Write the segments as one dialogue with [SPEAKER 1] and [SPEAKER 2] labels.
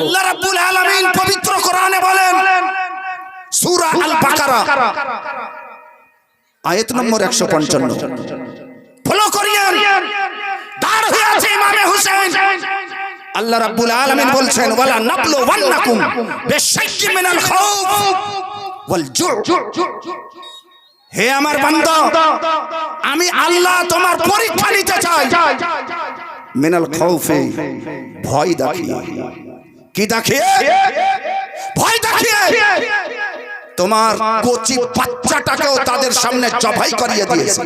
[SPEAKER 1] আল্লাহ রাব্বুল আলামিন পবিত্র কোরআনে বলেন সূরা আল বাকারা আয়াত নম্বর 155 ফলো করিয়েন দাঁড় হয়ে আছে ইমামে হুসেন। আল্লাহ রাব্বুল আলামিন বলছেন ওয়ালা নাবলু ওয়ান্নাকুম বিশাইয়্যিন মিনাল খাউফ ওয়াল জু' হে আমার বান্দা আমি আল্লাহ তোমার পরীক্ষা নিতে চাই। মিনাল খাউফে ভয় দেখিয়ে কি দেখিয়ে? ভয় দেখিয়ে? তোমার কচি বাচ্চাটাকেও তাদের সামনে জবাই করিয়ে দিয়েছে।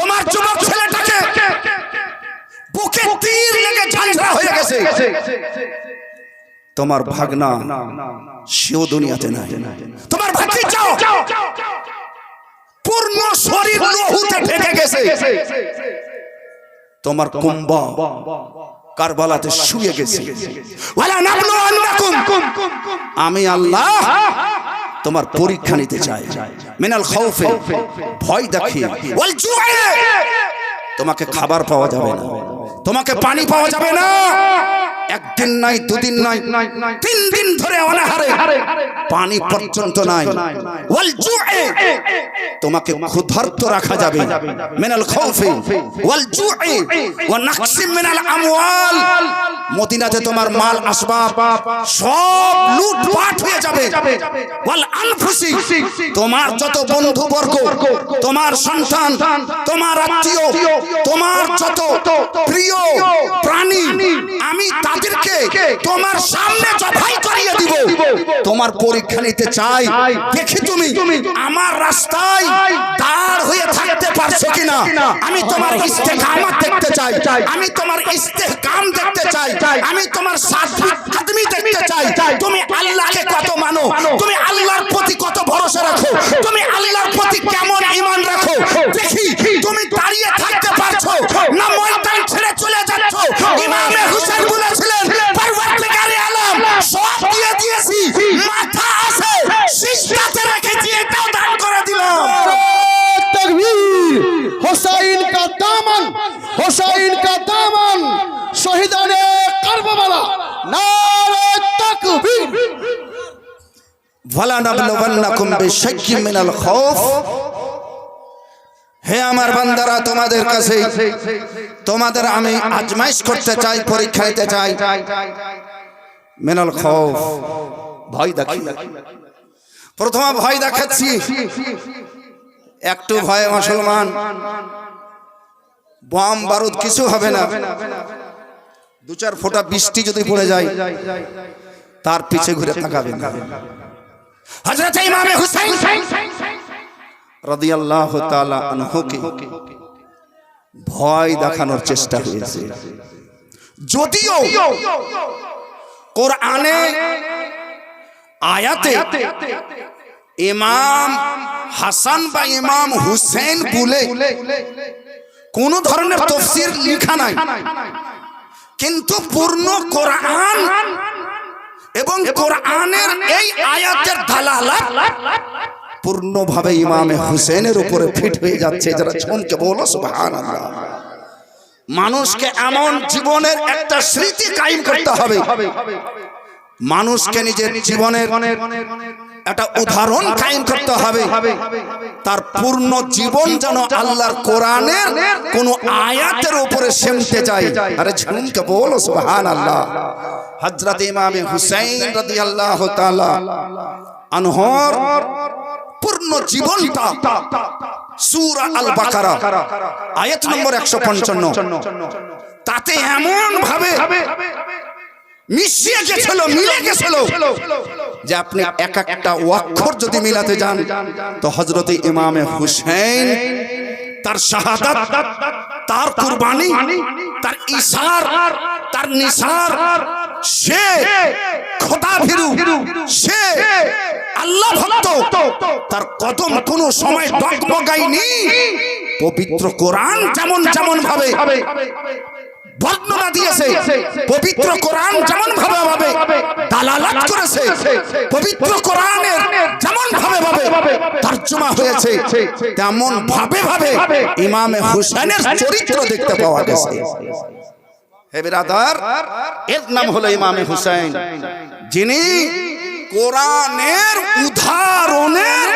[SPEAKER 1] তোমার যুবক ছেলেটাকে বুকে তীর লেগে ঝাঁঝরা হয়ে গেছে। তোমার ভাগনা সেও দুনিয়াতে নাই। তোমার ভাগ্যে যাও পূর্ণ শরীর লহুতে ঢেকে গেছে। তোমার কুম্বা কারবালাতে শুয়ে গেছি। আমি আল্লাহ তোমার পরীক্ষা নিতে চাই। মিনাল খৌফে ভয় দেখিয়ে তোমাকে খাবার পাওয়া যাবে না। তোমাকে পানি পাওয়া যাবে না। একদিন নাই, দুদিন নাই, তিন দিন ধরে অনাহারে, পানি পর্যন্ত নাই। ওয়াল জুআ তোমাকে ক্ষুধার্ত রাখা যাবে, মিনাল খাউফি ওয়াল জুআ ওয়া নাকসিম মিনাল আমওয়াল। মদিনাতে তোমার মাল আসবাব সব লুটপাট হয়ে যাবে। ওয়াল আনফুসি তোমার যত বন্ধু বর্গ তোমার সন্তান তোমার আত্মীয় তোমার যত প্রিয় প্রাণী আমি তাদেরকে তোমার সামনে জবাই করিয়ে দিব। তোমার পরীক্ষা নিতে চাই। দেখি তুমি আমার রাস্তায় থাকতে কিনা? আমি তোমার ইস্তেকামত দেখতে চাই। আমি তোমার ইস্তেকাম দেখতে চাই। আমি তোমার সাদবি আদমি দেখতে চাই। তুমি আল্লাহকে কত মানো? তুমি আল্লাহর প্রতি কত ভরসা রাখো? তুমি আল্লাহর প্রতি কেমন ঈমান রাখো? হে আমার বান্দারা, তোমাদের কাছে, তোমাদের আমি আজমাইশ করতে চাই, পরীক্ষা নিতে চাই। মিনাল খাউফ ভয় দেখি প্রথমে ভয় দেখাচ্ছি। একটু ভয় মুসলমান। বম বারুদ কিছু হবে না। দু চার ফোঁটা বৃষ্টি যদি পড়ে যায়, তার পিছে ঘুরে তাকাবেন। ইমামে হুসাইন রাদিয়াল্লাহু তাআলা আনহুকে ভয় দেখানোর চেষ্টা হয়েছে। যদিও কোরআনে আয়াতে ইমাম হাসান বা ইমাম হুসেন বলে কোন ধরনের তফসির লেখা নাই। কিন্তু পূর্ণ কোরআন এবং কোরআনের এই আয়াতের ধালা পূর্ণভাবে ইমামে হুসেনের উপরে ফিট হয়ে যাচ্ছে। যারা চমকে বলো সুবহানাল্লাহ। মানুষকে এমন জীবনের একটা স্মৃতি কায়েম করতে হবে। মানুষকে নিজের জীবনের একটা উদাহরণ কায়েম করতে হবে। তার পূর্ণ জীবন যেন আল্লাহর কোরআনের কোন আয়াতের উপরে সেমতে যায়। আরে ঝুমকে বলো সুবহানাল্লাহ। হযরত ইমামে হুসাইন রাদিয়াল্লাহু তাআলা আনহর পূর্ণ জীবনটা সূরা আল বাকারা আয়াত নম্বর 155 তাতে এমন ভাবে মিশিয়ে গেছিল মিলে গেছিল। যে আপনি এক একটা অক্ষর যদি মিলাতে যান তো হযরতে ইমামে হুসেন তার শাহাদাত তার কুরবানি তার ইশার তার নিসার সে খোদা ভীরু সে আল্লাহ ভক্ত তার কদম কোনো সময় ডগমগায়নি। পবিত্র কোরআন যেমন যেমন ভাবে। বর্ণনা দিয়েছে পবিত্র কোরআন যেমন ভাবে ভাবে দালালাত করেছে। পবিত্র কোরআনের যেমন ভাবে ভাবে তর্জমা হয়েছে। তেমন ভাবে ভাবে। ইমামে হুসেনের চরিত্র দেখতে পাওয়া গেছে। হে বিরাদার এর নাম হলো ইমামে হুসাইন। যিনি কোরআনের উদাহরণের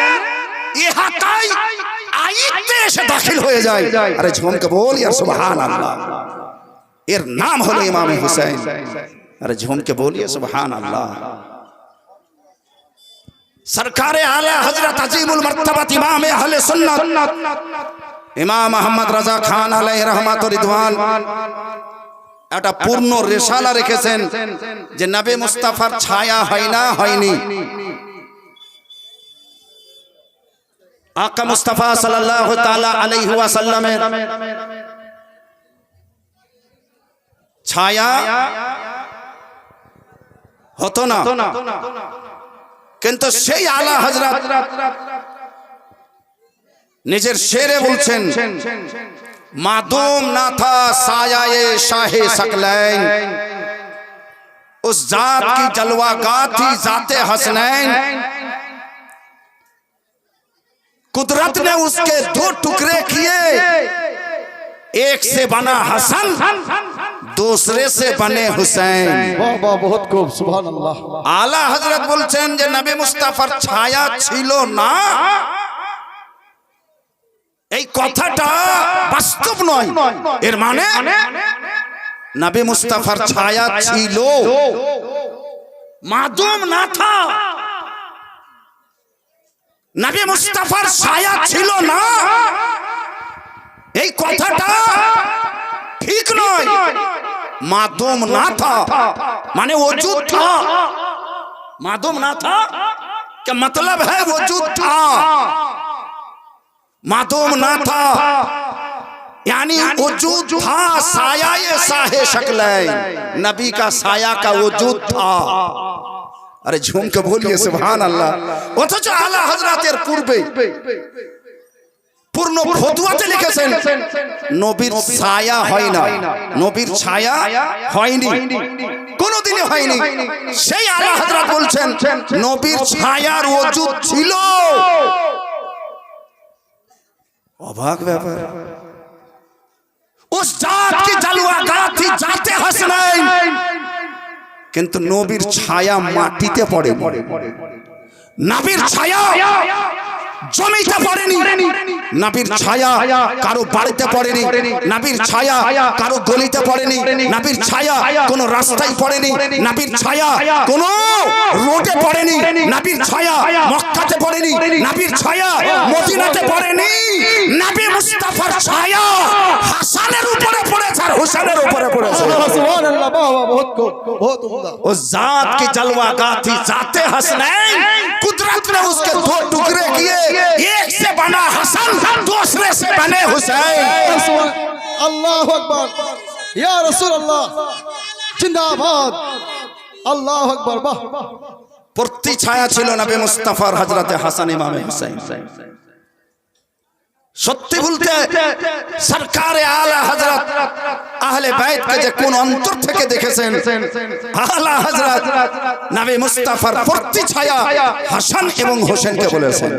[SPEAKER 1] ইহাতাই আইতে এসে দাখিল হয়ে যায়। আরে ঝুমকে বল ইয়ার সুবহান আল্লাহ এর নাম হলো ইমাম হুসাইন। আরে ঝুমকে বলিয়ে সুবহান আল্লাহ সরকারে আলা হজরত আজিমুল মর্তবাত ইমাম আহলে সুন্নাত। ইমাম আহমদ রাজা খান আলাইহি রহমাত রিদওয়ান। একটা পূর্ণ রেশালা রেখেছেন যে নবী মুস্তাফার ছায়া হয় না হয়নি। আকা মুস্তাফা সাল্লাল্লাহু তাআলা আলাইহি ওয়াসাল্লামের ছায়া হতো না কিন্তু সেই আলা হজরত নিজের শেরে বলছেন मादूम ना था सायाए शाहे सकलैन उस जात की जलवागा थी जाते हसनैन कुदरत ने उसके दो टुकड़े किए एक से बना हसन दूसरे से बने हुसैन
[SPEAKER 2] বাহ বাহ বহুত খুব সুবহানাল্লাহ
[SPEAKER 1] আলা হজরত বলছেন যে নবী মুস্তাফার ছায়া ছিল না এই কথাটা বাস্তব নয় এর মানে নবী মুস্তাফার ছায়া ছিল মাদুম না থা নবী মুস্তাফার ছায়া ছিল না এই কথাটা ঠিক নয় मादोम ना था। माने वजूद था मादोम ना था क्या मतलब है वजूद था मादोम ना था। यानी वजूद था साया ये साहे शक्ल नबी का साया का वजूद था अरे झूम के बोलिए सुबह अल्लाह। अथच तो आला हज़रत पूर्वे পূর্ণ ফতুয়াতে লিখেছেন। নবীর ছায়া হয় না। নবীর ছায়া হয়নি। কোনোদিনই হয়নি। সেই আলা হযরত বলছেন নবীর ছায়ার ওজুদ ছিল। অবাক ব্যাপার। উস জাত কি জালুয়া গাথি যাতে হাসনাইন। কিন্তু নবীর ছায়া মাটিতে পড়ে নবীর ছায়া জমিতে পড়েনি। নাবির ছায়া কারও বাড়িতে পড়েনি। নাবির ছায়া কারও গলিতে পড়েনি। নাবির ছায়া কোনো রাস্তায় পড়েনি। নাবির ছায়া কোনো রোডে পড়েনি। নাবির ছায়া মক্কাতে পড়েনি। নাপির ছায়া মদিনাতে পড়েনি। নাবি মুস্তাফার ছায়া হাসানের উপরে পড়েছে আর হোসেনের উপরে পড়েছে।
[SPEAKER 2] সুবহানাল্লাহ বাবা বহুত বহুত উমদা
[SPEAKER 1] ও জাত কি জলওয়া গাথি জাতে হাসনাইন कुदरत ने उसके दो टुकड़े किए एक से बना हसन दूसरे से बने हुसैन
[SPEAKER 2] আল্লাহু আকবার ইয়া রাসূলুল্লাহ জিন্দাবাদ আল্লাহু আকবার বাহ
[SPEAKER 1] প্রতি ছায়া ছিল নবী মুস্তাফার হযরতে হাসান ইমামে হুসাইন সত্যি বলতে সরকারে আলা হজরত আহলে বাইতকে যে কোন অন্তর থেকে দেখেছেন, আলা হজরত নবী মুস্তাফার প্রতি ছায়া হাসান এবং হোসেনকে বলেছেন।